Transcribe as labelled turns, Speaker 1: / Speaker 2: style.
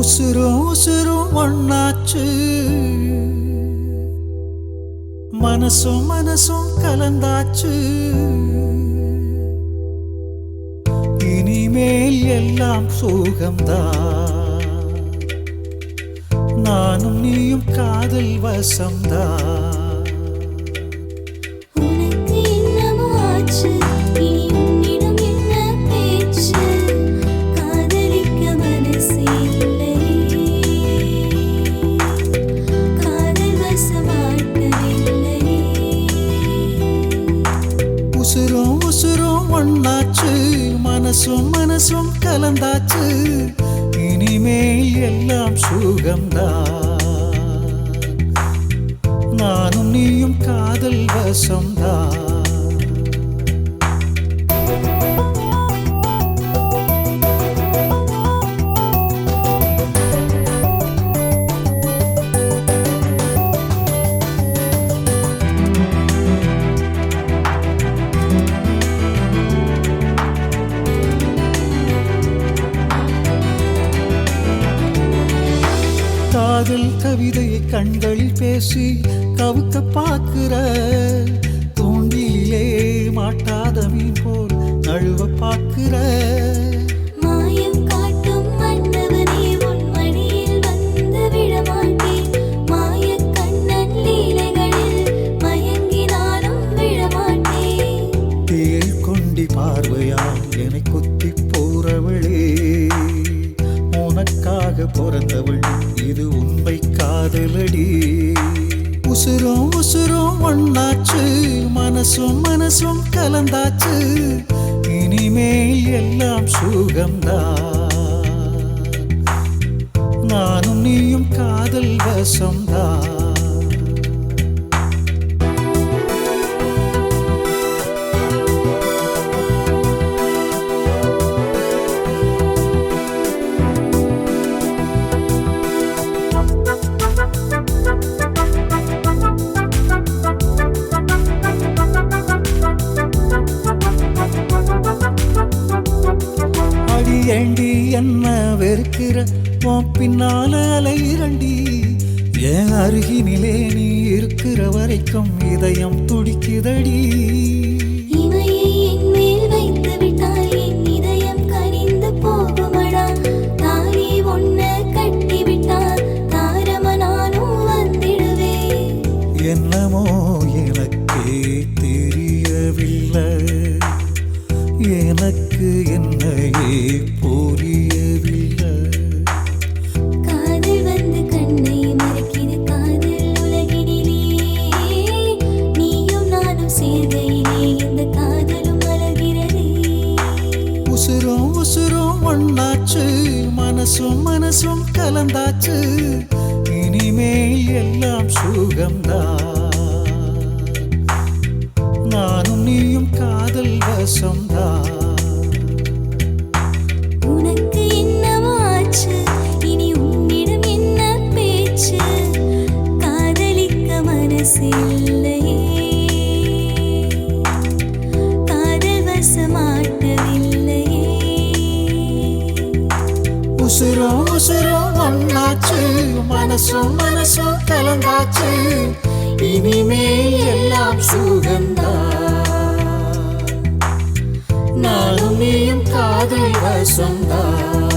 Speaker 1: உசுரும் உசுரும் ஒண்ணாச்சு. மனசும் மனசும் கலந்தாச்சு. இனிமேல் எல்லாம் சுகம்தான். நானும் நீயும் காதல் வசம்தான். மனசும் மனசும் கலந்தாச்சு. இனிமேல் எல்லாம் சுகம்தான். நானும் நீயும் காதல் வசம்தான். காதல் கவிதையை கண்களில் பேசி கவுக்க பார்க்கிற தூண்டிலே மாட்டாத மீன் போல் நழுவ பார்க்கிற.
Speaker 2: மாயம் காட்டும்
Speaker 1: உசுரும் உசுரும் ஒண்ணாச்சு. மனசும் மனசும் கலந்தாச்சு. இனிமேல் எல்லாம் சுகம்தான். நானும் நீயும் காதல் வசம்தான். உன் பின்னால அலையிரண்டி என் அருகினிலே நீ இருக்கிற வரைக்கும் இதயம் துடிக்குதடி. மனசும் மனசும் கலந்தாச்சு. இனிமேல் எல்லாம் சுகம்தான். நானும் நீயும் காதல் வசம்தான். மனசும் மனசும் கலந்தாச்சு. இனிமேல் எல்லாம் சுகந்தா நானும் காதல் வசம்தான்